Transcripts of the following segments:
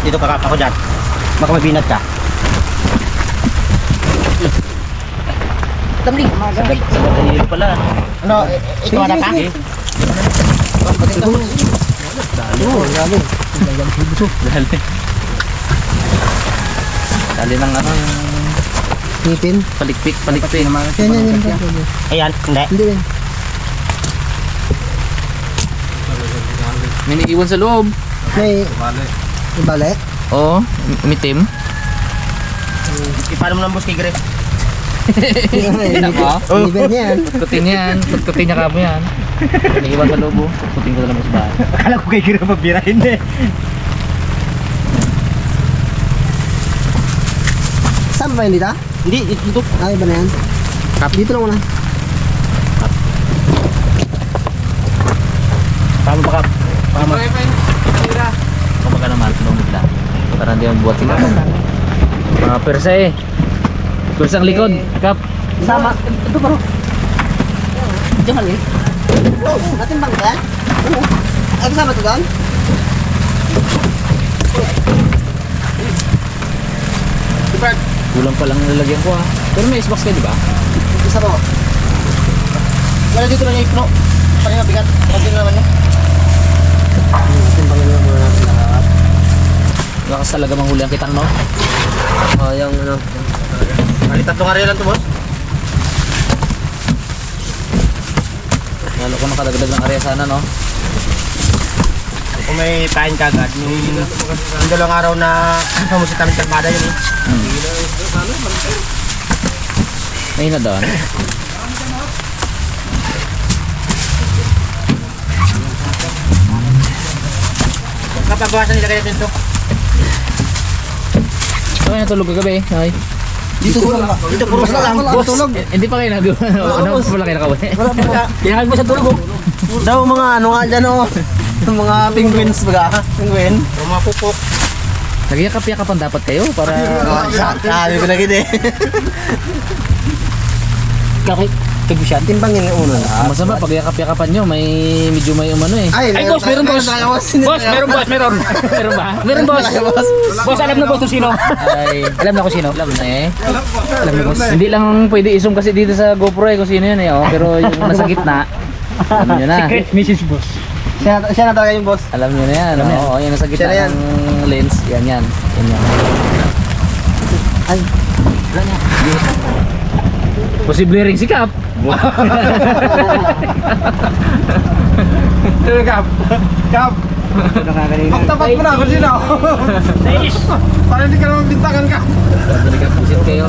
dito kakap ako dyan. Baka may binat ka. Sagad na hilo pala. ano? Eh, ikaw na ka? Oo, lalo. Dali. Dali ng ano yung Ngipin. palikpik, palikpik. Yan, yan, yan. yan, yan. Ayan, hindi. Hindi rin. May naiiwan sa loob. May... Bale. Oo, umitim. Eh, Paano mo lang boss kay Gre? Nako. Ngipin yan. Putkutin yan. Putkutin niya kamo yan. Naiiwan sa loob. oh. Putkutin ko na lang sa bahay. Akala ko kay Gre magbira, hindi. Saan ba yun dito? Hindi, ito. Ay, ba na yan? Kap. Dito lang muna. Paano baka? Paano? Kapag naman, tulong bigla. Para hindi magbuhat sila. Mga persa eh. Persa ang likod. Kap. Sama. Ito bro. Diyan kali. Natin bang ba? Oo. Ay, kasama ito doon? Kulang pa lang nilagyan ko ah. Pero may icebox kayo di ba? Isa po. Wala dito lang yung ipno. Paano bigat? Pag naman eh. Timbangin lang muna natin lahat. Lakas talaga manghuli ang kitang no? Oh, yung ano. Bali, tatlong area lang to boss. Lalo ko nakadagdag ng area sana no? Kung may pain ka agad, yung, yung dalawang araw na pamusit namin kalmada yun eh. Hmm. Ayun na doon. Kapag bawasan nila kaya dito. Kami natulog kagabi. Ay. Dito ko lang ba? Dito puro Wala lang. lang tulog. Eh, Hindi pa kayo nag... Ano pa pala kayo nakawin? Wala pa. Mo sa tulog oh. Daw mga ano nga dyan oh. Yung mga penguins baga. Penguin. O mga pupok. Nagyakap-yakapan dapat kayo para... Oh, sabi ko na gid eh. Kakit. Kagusyan. Timbangin yung uno na. Masama pag yakap-yakapan nyo, may medyo may umano eh. Ay, Ay, boss, meron boss. Boss, meron boss, meron. Meron ba? Meron boss. Boss, alam na boss kung sino. Ay, Alam na kung sino. alam na eh. Alam na boss. Hindi lang pwede isum kasi dito sa GoPro eh kung sino yun eh. Oh. Pero yung nasa gitna, alam nyo na. Secret message boss. Siya, siya na talaga yung boss. Alam nyo na yan. Alam na yan. Oo, yung nasa gitna Siya na yan. ng lens. Yan yan. Yan yan. Ay, Wala niya. Posible ring sikap. Kap. Kap. Magtapat mo na kung sino. Nice. Para hindi ka naman bintangan ka. Balikan pusit kayo.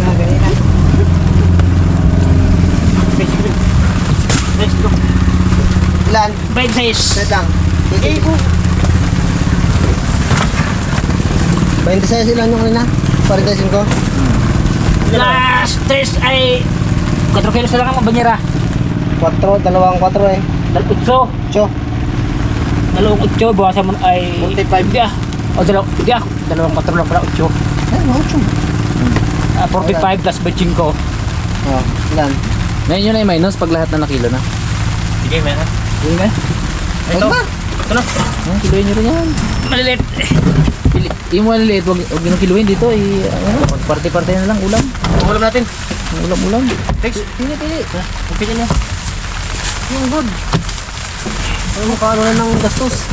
Let's go. ilan? Bed size. Wait lang. Eh, oh. 26 ilan yung kanina? 45 ko? Last test ay 4 kilos na lang ang banyera. 4, dalawang 4 eh. Dalawang 8. Cho. Dalawang 8. Bawasan mo ay... 45. Hindi ah. O dalawang... Hindi ah. Dalawang 4 lang pala 8. Ay, mga 8. Ah, 45 plus 25 ko. Oh, ilan? Ngayon yun ay minus pag lahat na nakilo na. Sige, meron. Yun nga. Ito. Ito na. Oh, kiloin nyo rin yan. Malilit. Pili, yung maliliit, wag, wag nyo kiluin dito. Eh, ano, parte-parte na lang ulam. Ulam natin. Ulam-ulam. Thanks. Pili, pili. Okay niya. Yung good. Ano mo paano na ng gastos?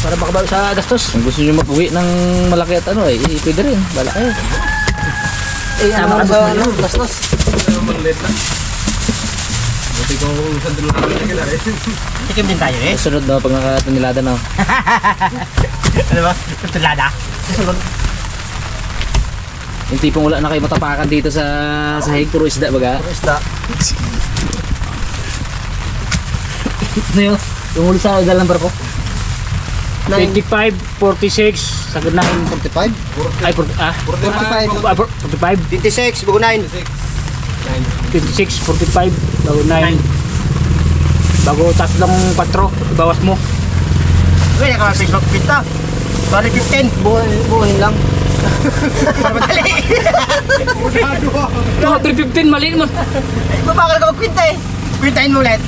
Para makabawi sa gastos. Kung gusto nyo mag-uwi ng malaki at ano eh, pwede rin. Bala kayo. Eh, ano sa ano, gastos? Buti ko sa dalawa na kila eh. Tikim din tayo eh. Sunod na pag nakatanilada na. Ano ba? Tutulada. Yung tipong wala na kayo matapakan dito sa sa hig, puro isda baga. Isda. Ano yun? Yung huli sa galang barko. 9, 25, 46, sa gitna 45? ay, por- ah, 45. ah, por- 45, 56, bago 9. 56, 45, bago 9. Bago tatlong 4, bawas mo. Uy, naka Facebook pinta. Bali 15. Buhay, buhay lang. Ito, 315, mali mo. Babakal ka magkwinta eh. Pintain mo ulit.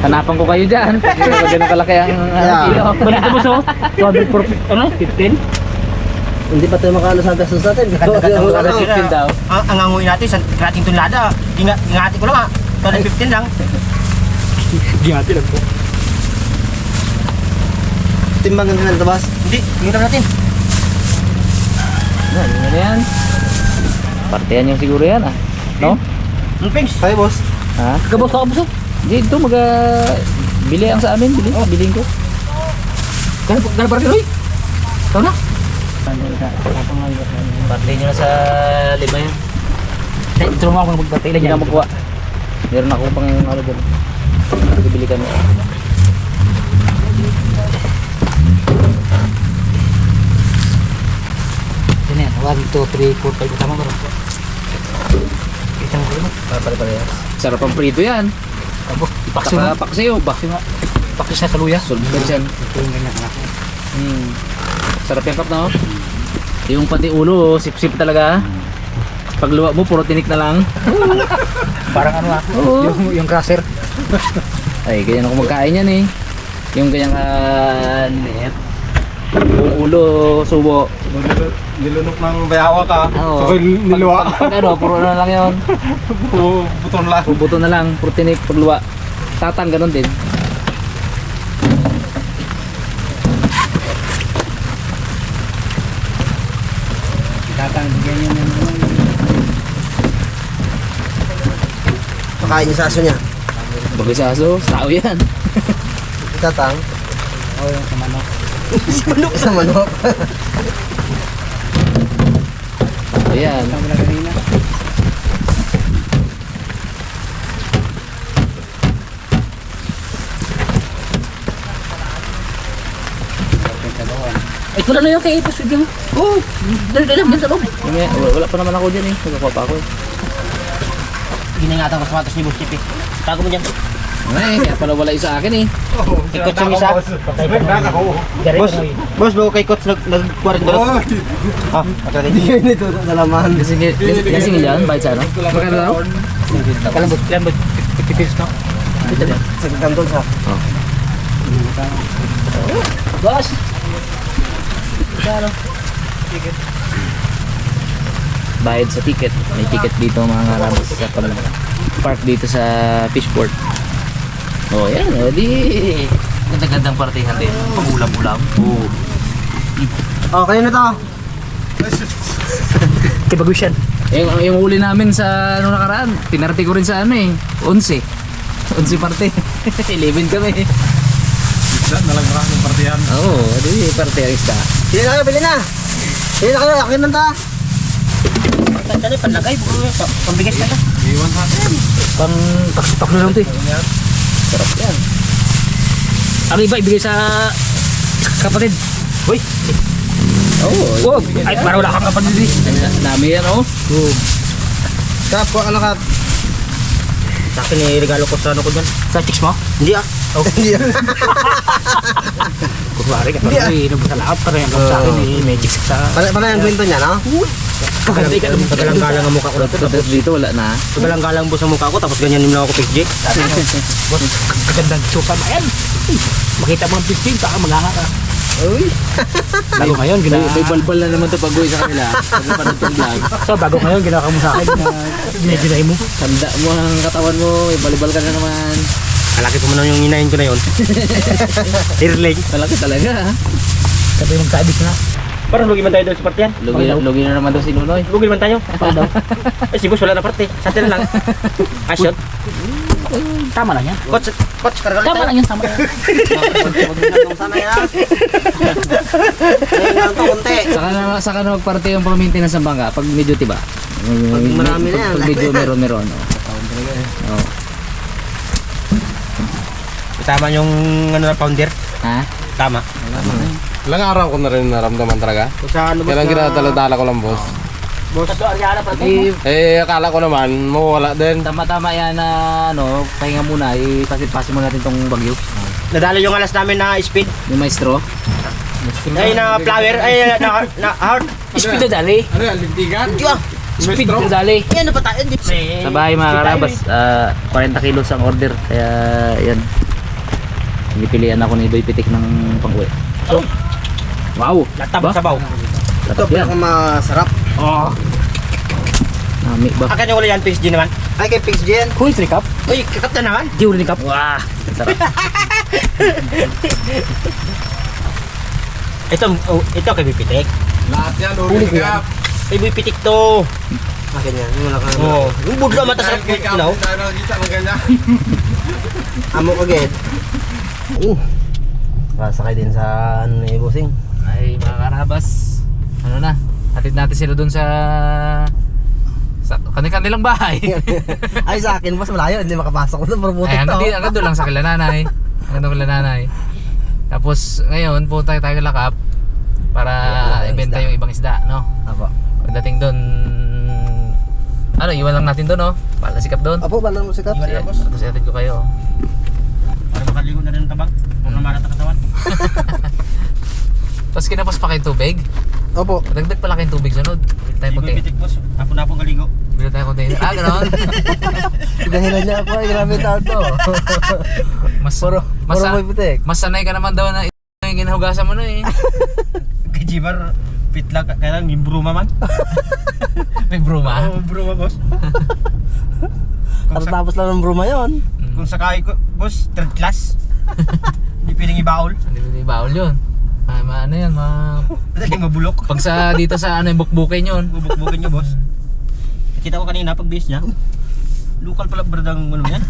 Hanapan ko kayo dyan. Ganun kalaki ang kilo. Balito mo so? 200 per, ano? 15? Hindi pa tayo makaano sa pesos natin. 15 daw. Ang ang anguin natin sa krating tunlada. Inga, ingati ko lang ah. 215 lang. Gingati lang po. Timbangan ka na ito, boss. Hindi, tingnan natin. Yan, ano yan? Partihan yung siguro yan ah. No? Ang pings. Hi, boss. Ha? Kabos ka, kabos. Hindi, ito mag... bili ang sa amin, bili. Bilhin ko. Gano'n gano'n para kiloy? Ikaw na? Partihan nyo na sa lima yan. Ito mo ako magbatay Hindi na magkuha. Meron ako pang ano dyan. Bibili kami. Yan yan. 1, 2, 3, 4, 5. Tama ba? Isang ko naman. Para pare pare. Sarap ang prito yan. Abo, ipakso mo. Saka paksiyo ba? Ipakso sa kaluya. Sulbad yan. Ito yung ganyan. Hmm. Sarap yung kap na oh. Yung pati ulo, oh, sip-sip talaga. Pag luwa mo, puro tinik na lang. Parang ano ah. Oo. Yung, yung crusher. Ay, ganyan ako magkain yan eh. Yung ganyang uh, net. Yung ulo, subo. Nilunok ng bayawa ka. Oo. So, niluwa. Pag, pag ano, puro ano lang yun. Puro buton lang. Puputo na lang, puro tinik, pag luwa. Tatang, ganun din. Tatang, bigyan yun yung Pakain niyo sa aso niya. Bagay sa aso, tao yan. Tatang. Oo, yung sa manok. Manok sa manok. Ayan. Tama na kanina. Ay, wala na yung kay Ipos. Oo, sa. Yung may- wala, wala pa naman ako dyan eh. Nagkakuha pa ako eh. Giningatan ko sa matos ni Boss Chip eh. Tago mo dyan. Ay, kaya pala wala yung sa akin eh. Ikot yung isa. Boss, boss, bago kay nag nag-quarant doon. Ah, okay. Hindi kayo nito sa laman. Lasing lasing yan, bayad sa ano? Magkano daw? Kalambot, kalambot, 50 pesos na. Sa kantol sa. Boss! Bayad sa ticket. May ticket dito mga karabas sa pag park dito sa Fishport. Oh, yan. O, di. Ganda-gandang partihan din. Pagulam-ulam. Oo. Oh, kayo na to. Kay Bagus yan. Yung, yung huli namin sa ano nakaraan, pinarte ko rin sa ano eh, 11. 11 parte. 11 kami. Nalang maraming partihan. Oo, oh, di parte ang isda. Bili na kayo, bili na. Bili na kayo, akin na ta. Tanda panlagay, pambigas na lang. Pang takso-takso lang ito eh. Sarap yan. Ang iba ibigay sa kapatid. Uy! Oo. Oh, ay para wala kang kapatid eh. Dami yan oh. Kap, ko ano ka? Sa akin eh, regalo ko sa ano ko dyan. Sa chicks mo? Hindi ah. Hindi yan. Kunwari ka parang eh, nabasa lahat para yung sa akin eh, may chicks sa... Pala yung kwento niya, no? Kaganda ka naman. Pagalang-galang ang mukha ko dito. Tapos dito wala na. Pagalang-galang boss ang mukha ko, tapos ganyan yung lang ako. Boss, kagandang tsuka mo yan. Makita mo ang 15, baka maganga ka. Uy. Bago ngayon, May, gina... may balbal na naman to pag sa kanila. Pag napanood tong vlog. So, bago ngayon, ginawa ka mo sa akin na ginay mo. Tanda mo ang katawan mo, may balbal ka na naman. Kalaki pa man yung inayin ko na yun. Earling. Malaki talaga ha. Sabi mong kaibis na. Parang lugi man tayo doon sa partihan. Lugi, na, lugi na naman daw si Nunoy. Lugi naman tayo. Eh, si boss wala na parte. Sa atin lang. Ah, shot. Tama lang yan. Coach, coach, karga Tama lang yan, tama lang. Sana yan. Ngayon lang to, konti. Saka na, saka na magparte yung maintenance ng bangka pag medyo tiba. Pag marami na yan. Pag medyo meron meron. Oh. Oh. Tama yung ano na founder. Ha? Tama. Ilang araw ko na rin naramdaman talaga. Sa ano boss Kailan na- ginadala-dala ko lang, boss. Ito, Ariana, pa Eh, Eh, akala ko naman, mawala din. tama-tama yan na ano, pahinga muna, ipasin-pasin mo natin tong bagyo. Nadala yung alas namin na speed. Yung maestro. Ay, na flower. Ay, na, na heart. Speed na dali. Ano yan, lintigan? Hindi ah. Speed na dali. Yan na pa tayo. Hindi. Sa bahay mga karabas, ah, 40 kilos ang order. Kaya yan. Pinipilian ako ni Boy Pitik ng pang-uwi. Wow! Latab Ba? sa baw. Ito Sarap yan. masarap. Oh. Nami ba? Akan yung wala yan, PSG naman. Ay kay Pigs Jen. Kuy, trikap. Uy, kakap na naman. Di ulit kap. Wah! Sarap. Ito, oh, ito kay Bipitik. Lahat yan, uli ko ka. Kay Bipitik to. Ah, ganyan. Wala kang... Oh, yung budlo mata sa Dahil kay Kap, ilaw. tayo nakakita ng ganyan. Amo agad. Uh. Sakay din sa ano ni Busing. Ay mga karabas, ano na? Hatid natin sila dun sa sa kanilang bahay. Ay sa akin, mas malayo. Hindi makapasok doon. Pero Ay, butik to. hanggang, di, hanggang doon lang sa kila nanay. Hanggang doon kila nanay. Tapos ngayon, punta tayo kay Lakap para ibenta isda. yung ibang isda, no? Apo. Pagdating doon, ano, iwan lang natin doon, no? Para sikap doon. Apo, balang mo sikat. Iwan lang, boss. Tapos iatid ko kayo. Para makaligo na rin ang tabang. Kung naman ang katawan. Tapos kinapos pa kayong tubig. Opo. Dagdag pala kayong tubig sunod. Bili tayo Hindi ko container. Bipitik, boss. Apo na akong kaligo. Bili tayo container. Ah, gano'n? Dahilan niya ako. Ay, grabe tao to. Mas, Puro, mas, puro may mas sanay ka naman daw na yung ginahugasan mo na eh. Kay Jibar, fit lang. Kaya lang, yung bruma man. May bruma. Oo, bruma, boss. Kung, sa, Tapos lang ng bruma yun. Mm. kung sakay ko, boss, third class. Hindi pwedeng ibaol. Hindi hindi bawal yun. Ay, ma, ano yan, ma... Dali mabulok. Pag sa dito sa ano yung bukbukin yun. Bubukbukin niyo, boss. Kita ko kanina pag base niya. Local pala bradang ano yan.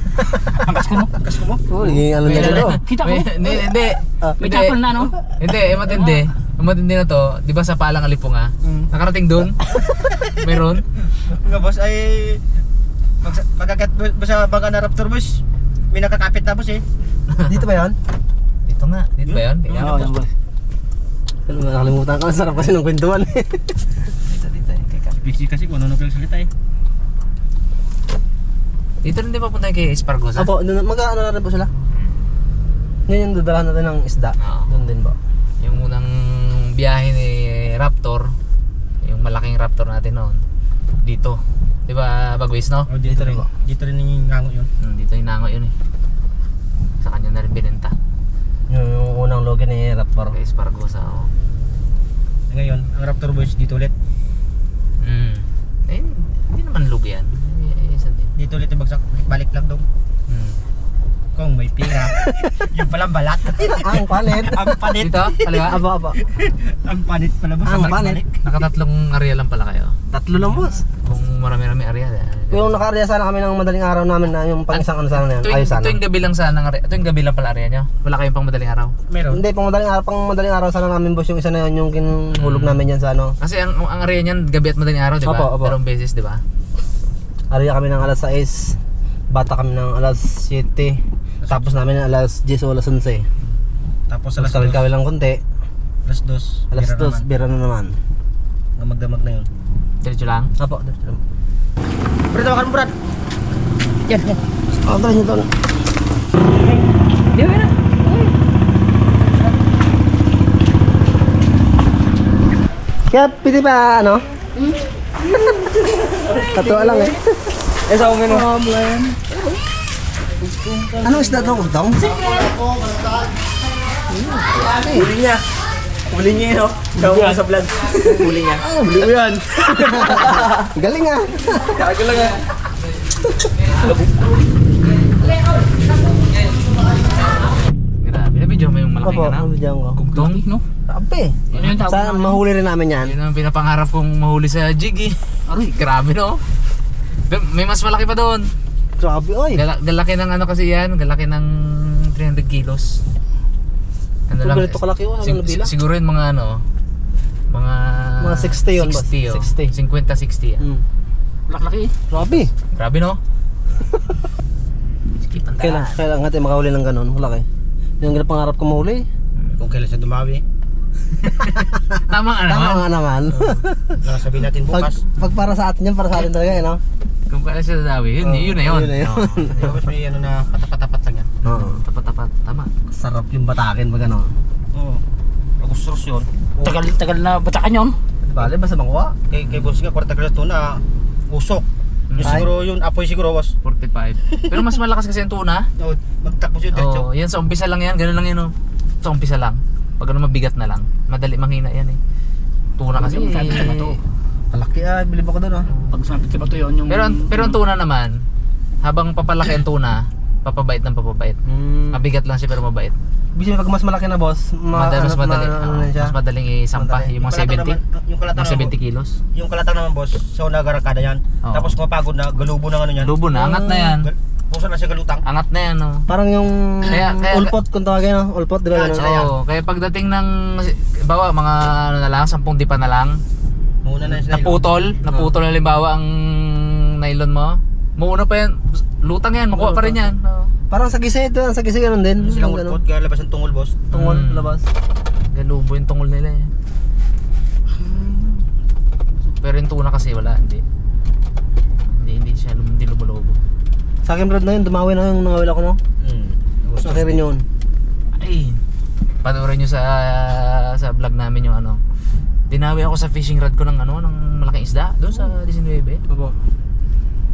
Ang kas ko mo. Ang kas ko mo. Oh, naging ano niya to. Kita ko. May- Hindi, hindi. Ah. May tapon na, no? Hindi, eh, matindi. Ang matindi na to, di ba sa palang alipunga? Mm. Nakarating doon? Meron? Nga boss ay pag pagkakat sa baga na Raptor boss, may nakakapit na boss eh. Dito ba yan? Dito nga. Dito ba yun? Tingnan Oo, yan, boss. Ano, nakalimutan ko. Sarap kasi ng kwentuhan. Dito, dito. eh, kay Kap. Busy kasi kung ano nang salita eh. Dito rin din papunta kay Espargosa. Apo, doon, mag-ano na rin po sila. Ngayon yung dadala natin ng isda. Oo. Doon din ba? Yung unang biyahe ni Raptor, yung malaking Raptor natin noon, dito. Di ba, Bagwis, no? Oh, dito, Dito rin. rin ba? Dito rin yung ngango yun. Hmm, dito yung nango yun eh. Sa kanya na rin binenta. Yung, yung unang logo ni Raptor. Kay Espargosa, oh. Ngayon, ang Raptor boys dito ulit. Hmm. Eh, hindi naman lugi yan. Eh, din. Dito ulit yung bagsak. Balik lang daw. Hmm. Kung may pira. yung palang balat. Ang palit. ang panit. Dito, kaliwa. Aba, aba. ang panit pala boss. Ang balik. Nakatatlong area lang pala kayo. Tatlo lang boss. Kung marami-rami area. eh. Yung nakaarya sana kami ng madaling araw namin na yung pang isang ano sana na. Ito yung, Ayos sana. ito yung gabi lang sana ng area. Ito yung gabi lang pala area nyo. Wala kayong pang madaling araw. Meron. Hindi, pang madaling araw, pang madaling araw sana namin boss yung isa na yun, yung kinulog namin yan sa ano. Kasi ang, ang area niyan, gabi at madaling araw, di ba? Opo, opo. Dalawang beses, di ba? Arya kami ng alas 6, bata kami ng alas 7, tapos namin ng alas 10 o alas 11. Tapos Tapos alas kawil dos. kawil lang konti, Alas dos. alas Bira 2, bira na naman. Magdamag na yun. Diretso lang. Apo, dito lang. Brad, tawakan mo Brad. Yan, yan. Oh, tara nyo doon. Di ba na? Kaya pwede ba ano? Katuwa lang eh. Eh, sa umin mo. Anong isda to? Huli niya. Huli niya yun, oh. Sa umin sa vlog. Huli niya. Ah, huli mo yan. Galing ah. Kago lang ah. Grabe, nabidyo mo yung malaking Opo, ano? nabidyan ko. Kugtong, no? Sabi. Yun yung tawag Sana mahuli rin namin yan. Yun ang pinapangarap kong mahuli sa jig eh. Aroy, grabe no? May- May mas malaki pa doon. Grabe, oy. Gala, galaki ng ano kasi yan, galaki ng 300 kilos. Ano Kung ganito kalaki yun, ano sig- nabila? sig- siguro yun mga ano, mga... Mga 60 yun, boss. 60 oh. 60. 50-60 yan. Hmm. Laki-laki eh. Grabe. Grabe no? Skip ang Kailan, daan. kailan natin makahuli ng ganun? Malaki. Yung ganun pangarap ko mahuli. Kung kailan siya dumawi, Tama nga Tama naman. nga naman. nakasabihin natin pag, bukas. pag para sa atin yan, para sa atin talaga, eh, no? Kung kailan siya dadawi, yun, Oo, yun na yun. yun na yun. Oo. Tapos may ano na katapat-tapat lang yan. Oo. Tapat-tapat, tama. Sarap yung batakin pag ano. Oo. Pag usos yun. Tagal, tagal na batakan yun. Bale, basta makuha. Kay, kay boss nga, 40 kilos tuna, usok. Yung Ay. siguro yun, apoy siguro boss. 45. Pero mas malakas kasi ang tuna. No, magtakbo siya diretso. Oh, yan sa umpisa lang yan, ganun lang yan oh. Sa umpisa lang. Pag ano mabigat na lang, madali manghina yan eh. Tuna kasi. Yung sabi sa bato. Malaki ah, bilib ako doon ah. Pag sumapit sa bato yun, yung... Pero ang- pero ang tuna naman, habang papalaki ang tuna, papabait ng papabait. Hmm. Mabigat lang siya pero mabait. Bisa pag mas malaki na boss, ma Madali, mas ano- madali. ma- ano oo, siya. mas madaling isampa. Madali. Yung mga kalatang 70. naman- yung kalatang Mga naman, 70 kilos. yung kalatang naman boss, sa una garakada yan. Oo. Tapos kung mapagod na, galubo na ano yan. Lubo na, angat na yan. Gal- Busa na siya galutang. Angat na yan oh. Parang yung Kaya- kaya- ulpot kung tawagin no? Ulpot, di ba? Yan, ganun? Oo, kaya pagdating ng bawa mga ano na lang, 10 dipa na lang, Muna na siya. naputol, naputol halimbawa ang nylon mo. Muuna pa yan, lutang yan, makuha pa rin yan. Oo. Parang sa gisa ito, sa gisa ganun din. Yung silang ganun. ulpot, kaya labas ang tungol boss. Tungol, Mm. labas. Galubo yung tungol nila eh. Pero yung tuna kasi wala, hindi. Hindi, hindi siya, lum- hindi lumulobo. Sa akin brad na yun, dumawi na yung nangawil ako no. Hmm. Sa akin rin yun. Ay, panoorin nyo sa sa vlog namin yung ano. Dinawi ako sa fishing rod ko ng ano, ng malaking isda doon sa 19. Opo.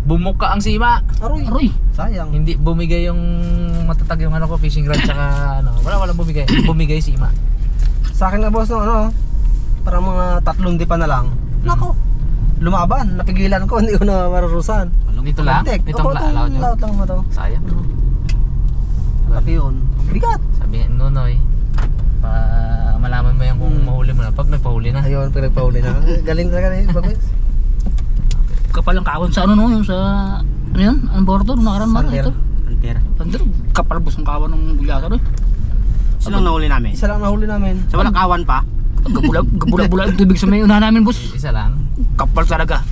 Bumuka ang sima. Aroy. Aroy! Sayang. Hindi bumigay yung matatag yung ano ko fishing rod tsaka ano. Wala wala bumigay. Bumigay sima. Sa akin na boss no, ano, parang mga tatlong dipa na lang. Nako. Lumaban, napigilan ko, hindi ko na marurusan. Dito lang. Dito ang itong laot nyo. laot lang mo to. Sayang. no? Tapi yun. Bigat. Sabi Nonoy, pa malaman mo yan kung mahuli mo na pag nagpahuli na. Ayun, pinagpauli na. Galing talaga eh, bagwis. Kapal ang kawon sa ano no, yung sa... Ano yun? Ang bordo, nung nakaraan mara ito. Pantera. Sander, kapal bus ng kawon ng bulyasa rin. Silang nahuli namin. Isa lang nahuli namin. Sa walang kawan pa. Gabula, gabula-bula yung tubig sa may unahan namin, boss. Isa lang. Kapal talaga.